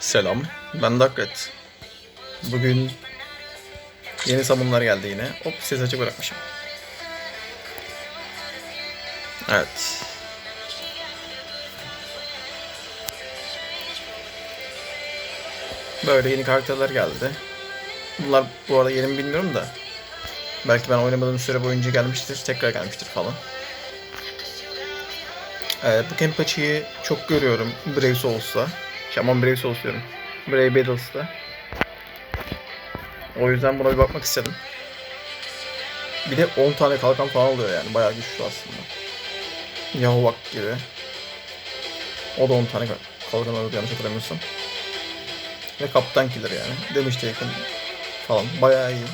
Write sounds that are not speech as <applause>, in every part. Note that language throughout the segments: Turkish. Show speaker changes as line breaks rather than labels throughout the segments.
Selam, ben Dakret. Bugün yeni sabunlar geldi yine. Hop ses açık bırakmışım. Evet. Böyle yeni karakterler geldi. Bunlar bu arada yeni mi bilmiyorum da. Belki ben oynamadığım süre boyunca gelmiştir, tekrar gelmiştir falan. Ee, bu Kenpachi'yi çok görüyorum Brave Souls'ta. Aman Brave Souls diyorum. Brave Battles'ta. O yüzden buna bir bakmak istedim. Bir de 10 tane kalkan falan oluyor yani. Bayağı güçlü aslında. Yahovak gibi. O da 10 tane kalkan alıyor yanlış hatırlamıyorsam. Ve kaptan killer yani. Demişti yakın falan. Bayağı iyi.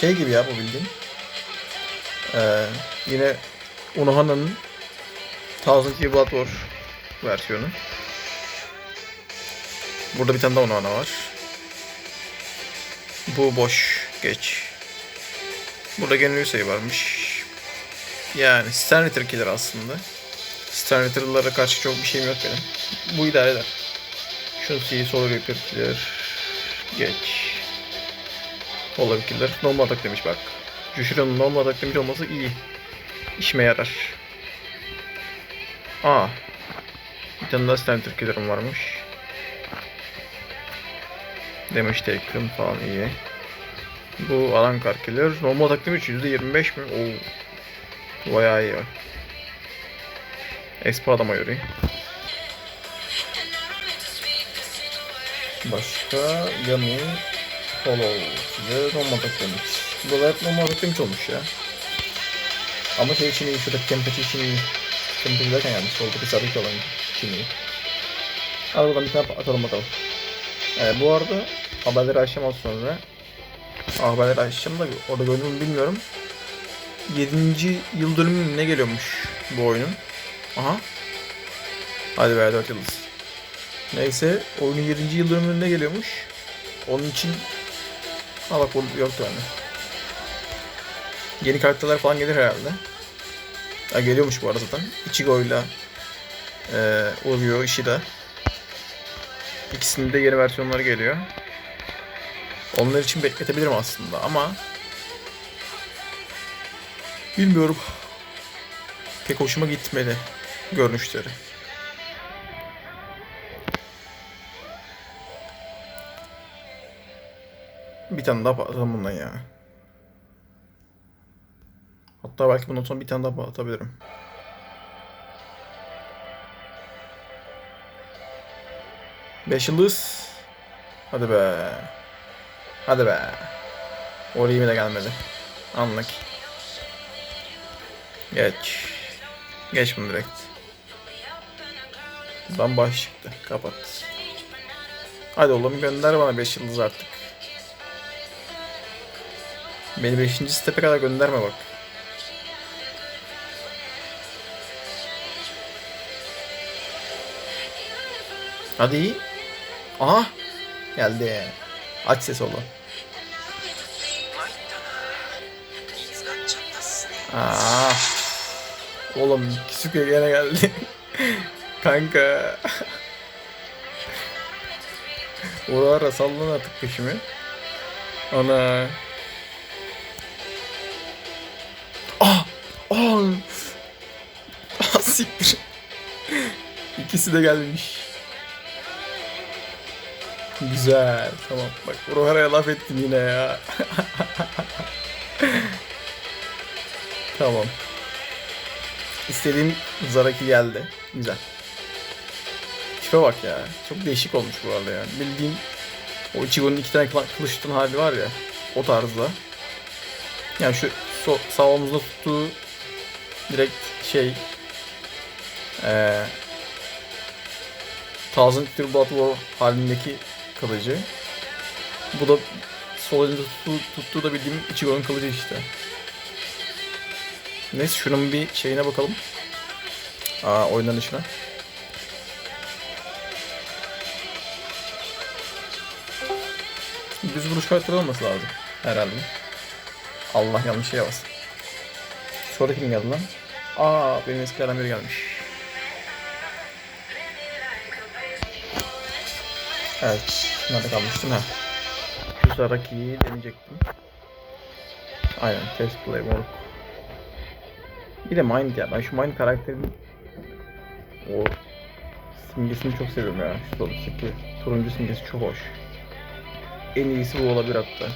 Şey gibi ya bu bildiğin. Ee, yine Unohana'nın Thousand Year Blood War versiyonu. Burada bir tane daha Unohana var. Bu boş. Geç. Burada gönüllü sayı varmış. Yani Stern Ritter killer aslında. Stern Ritter'lara karşı çok bir şeyim yok benim. Bu idare eder. Shunsi, Solar Reaper killer. Geç. Solar killer. Normal atak demiş bak. Jushiro'nun normal atak demiş olması iyi. İşime yarar. Aa. Bir tane daha Stern Ritter killer'ım varmış. Damage taken falan iyi. Bu alan karkeler. Normal takdim 3 %25 mi? Oo. Bayağı iyi. Espa adama göre. Başka Yami Hollow ve normal takdim 3. Bu da hep normal takdim 3 olmuş ya. Ama şey için iyi, şuradaki Kempechi için iyi. Kempechi derken yani soldaki sarık olan için iyi. Aradan bir tane atalım bakalım. Ee, bu arada haberleri açacağım az sonra. Haberleri açacağım da orada gördüm bilmiyorum. 7. yıl dönümü ne geliyormuş bu oyunun. Aha. Hadi be 4 yıldız. Neyse oyunun 7. yıl dönümü ne geliyormuş. Onun için Ha bak bu yoktu bende. Yeni karakterler falan gelir herhalde. Ha, geliyormuş bu arada zaten. Ichigo'yla e, Uryu, Ishida. İkisinin de yeni versiyonları geliyor. Onlar için bekletebilirim aslında ama bilmiyorum. Pek hoşuma gitmedi görünüşleri. Bir tane daha patlatalım bundan ya. Hatta belki bundan sonra bir tane daha patlatabilirim. Beş yıldız. Hadi be. Hadi be. Oraya de gelmedi. Anlık. Geç. Geç bunu direkt. Buradan baş çıktı. Kapat. Hadi oğlum gönder bana 5 yıldız artık. Beni 5. stepe kadar gönderme bak. Hadi. Aha. Geldi. Aç ses oğlum. Aa. Oğlum Kisuke gene geldi. <laughs> Kanka. Oralara sallan artık peşimi. Ana. Ah! Ah! Ah siktir. <laughs> İkisi de gelmiş. Güzel. Tamam. Bak Rohara'ya laf ettim yine ya. tamam. İstediğim Zaraki geldi. Güzel. Tipe bak ya. Çok değişik olmuş bu arada yani. Bildiğin o Ichigo'nun iki tane kılıç tutan hali var ya. O tarzda. Yani şu so sağ omuzda tuttuğu direkt şey eee Thousand Year Blood War halindeki kılıcı. Bu da sol elinde tuttuğu, tuttuğu da bildiğim Ichigo'nun kılıcı işte. Neyse şunun bir şeyine bakalım. Aa oynanışına. Düz vuruş kartları olması lazım herhalde. Allah yanlış şey bastı. Sonra kim geldi lan? Aa benim eskilerden biri gelmiş. Evet. Nerede kalmıştım ha? Şu Saraki'yi deneyecektim. Aynen. Test play moruk. Bir de Mind ya. Ben şu Mind karakterinin o simgesini çok seviyorum ya. Şu soldaki turuncu simgesi çok hoş. En iyisi bu olabilir hatta.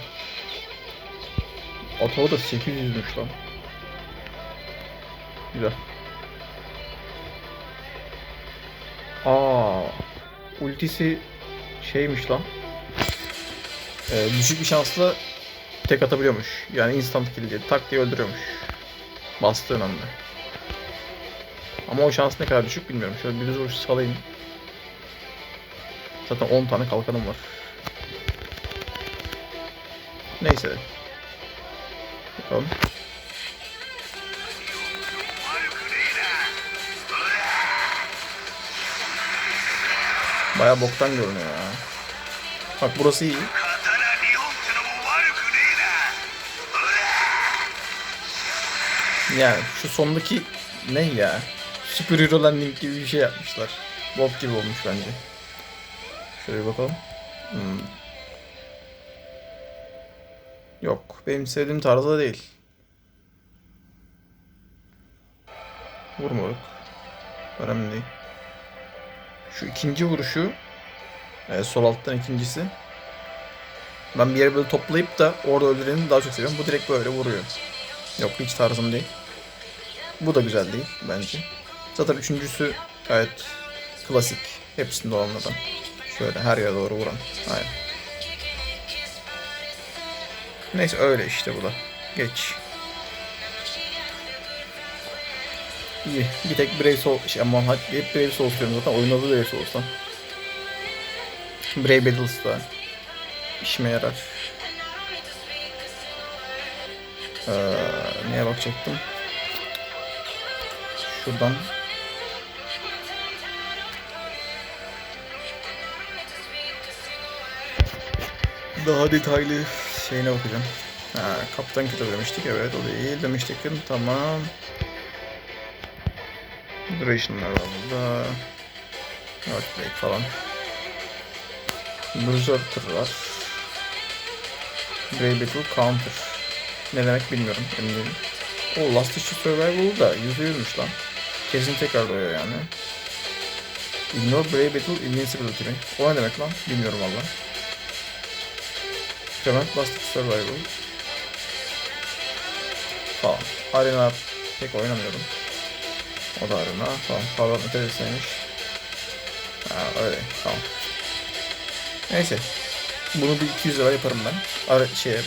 Atağı da 800'müş lan. Güzel. Aa, ultisi şeymiş lan. Ee, düşük bir şansla tek atabiliyormuş. Yani instant kill diye tak diye öldürüyormuş. Bastığın anda. Ama o şans ne kadar düşük bilmiyorum. Şöyle bir düz vuruş salayım. Zaten 10 tane kalkanım var. Neyse. Bakalım. Baya boktan görünüyor ya. Bak burası iyi. Yani şu sondaki ne ya? Super Hero Landing gibi bir şey yapmışlar. Bok gibi olmuş bence. Şöyle bir bakalım. Hmm. Yok. Benim sevdiğim tarzda değil. Vurmalık. Önemli değil. Şu ikinci vuruşu e, sol alttan ikincisi. Ben bir yere böyle toplayıp da orada öldüreni daha çok seviyorum. Bu direkt böyle vuruyor. Yok hiç tarzım değil. Bu da güzel değil bence. Zaten üçüncüsü gayet klasik. Hepsinde olanlardan. Şöyle her yere doğru vuran. Aynen. Neyse öyle işte bu da. Geç. İyi. Bir tek Brave Soul, şey aman hep Brave Souls diyorum zaten. Oyun adı Brave Souls'tan. Brave Battles da işime yarar. Ee, neye bakacaktım? Şuradan. Daha detaylı şeyine bakacağım. Ha, kaptan kitabı demiştik. Evet o değil demiştik. Tamam. Duration'lar var burada. Northblade falan. Berserker var. Grey Counter. Ne demek bilmiyorum. Emin. O Last Issue Survival da %100'müş lan. Kesin tekrar doğuyor yani. Ignore Brave Battle Invincibility mi? O ne demek lan? Bilmiyorum valla. Prevent Last Issue Survival. Falan. Arena pek oynamıyordum. O da arena. Tamam. Power Metalist'eymiş. Ha öyle. Tamam. Neyse. Bunu bir 200 lira yaparım ben. Ara şeye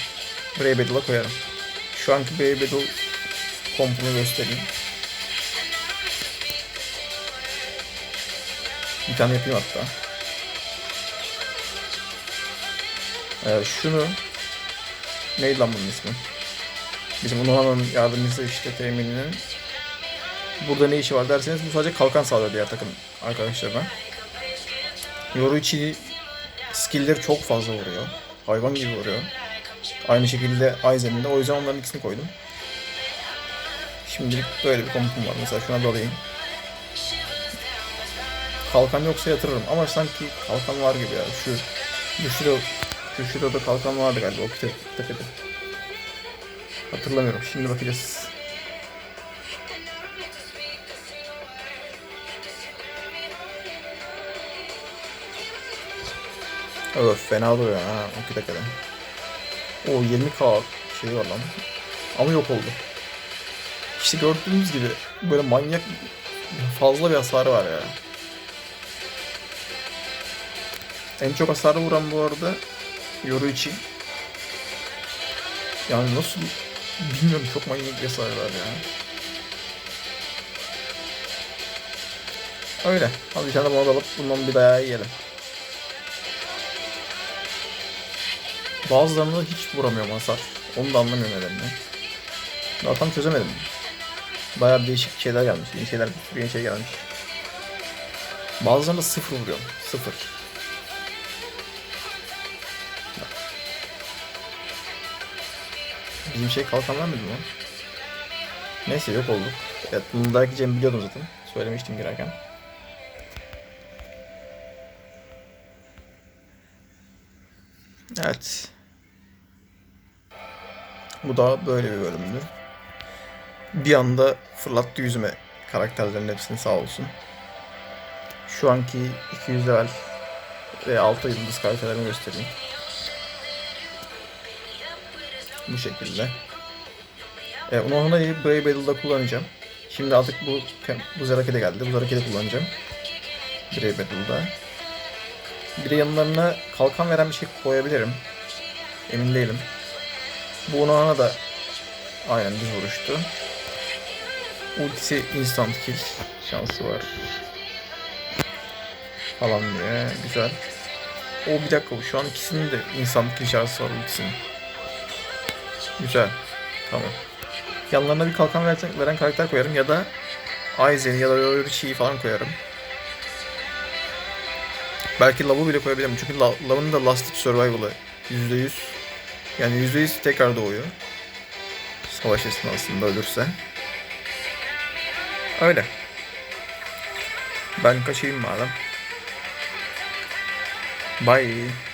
Brave Battle'a koyarım. Şu anki Brave Battle kompunu göstereyim. Bir tane yapayım hatta. Ee, şunu neydi lan bunun ismi? Bizim Unuhan'ın yardımcısı işte temininin. Burada ne işi var derseniz bu sadece kalkan sağlıyor diğer takım arkadaşlarına. Yoruichi skill'leri çok fazla vuruyor. Hayvan gibi vuruyor. Aynı şekilde Aizen'in de o yüzden onların ikisini koydum. Şimdilik böyle bir kompum var. Mesela şuna dalayım. Kalkan yoksa yatırırım ama sanki kalkan var gibi ya. Şu Bushiro, Bushiro'da kalkan vardı galiba o kitapta. Hatırlamıyorum. Şimdi bakacağız. Öf fena duruyor ha o dakikada. O 20k şey var lan. Ama yok oldu. İşte gördüğünüz gibi böyle manyak fazla bir hasarı var ya. En çok hasarı vuran bu arada Yoruichi. Yani nasıl bilmiyorum çok manyak bir hasarı var ya. Öyle. Hadi bir tane bunu alıp bundan bir dayağı yiyelim. Bazılarını hiç vuramıyorum hasar. Onu da anlamıyorum nedenini. Daha tam çözemedim. Bayağı değişik şeyler gelmiş. Yeni şeyler, yeni şey gelmiş. Bazılarında sıfır vuruyorum. Sıfır. Bizim şey kalkan var mıydı mı? Neyse yok olduk. Evet bunu da gideceğimi biliyordum zaten. Söylemiştim girerken. Evet. Bu da böyle bir bölümdü. Bir anda fırlattı yüzüme karakterlerin hepsini sağ olsun. Şu anki 200 level ve 6 yıldız karakterlerimi göstereyim. Bu şekilde. E, Unohana'yı Brave Battle'da kullanacağım. Şimdi artık bu bu Zaraki de geldi. Bu Zaraki'yi de kullanacağım. Brave Battle'da. Bir de yanlarına kalkan veren bir şey koyabilirim. Emin değilim. Bu Unohana da aynen düz vuruştu. Ultisi instant kill şansı var. Falan diye. Güzel. O bir dakika bu. Şu an ikisinin de instant kill şansı var ultisinin. Güzel. Tamam. Yanlarına bir kalkan veren, veren karakter koyarım ya da Aizen'i ya da Yorichi'yi falan koyarım. Belki Love'u bile koyabilirim çünkü La- Love'ın da Last Survival'ı %100 yani %100 tekrar doğuyor. Savaş esnasında ölürse. Öyle. Ben kaçayım madem. Bye.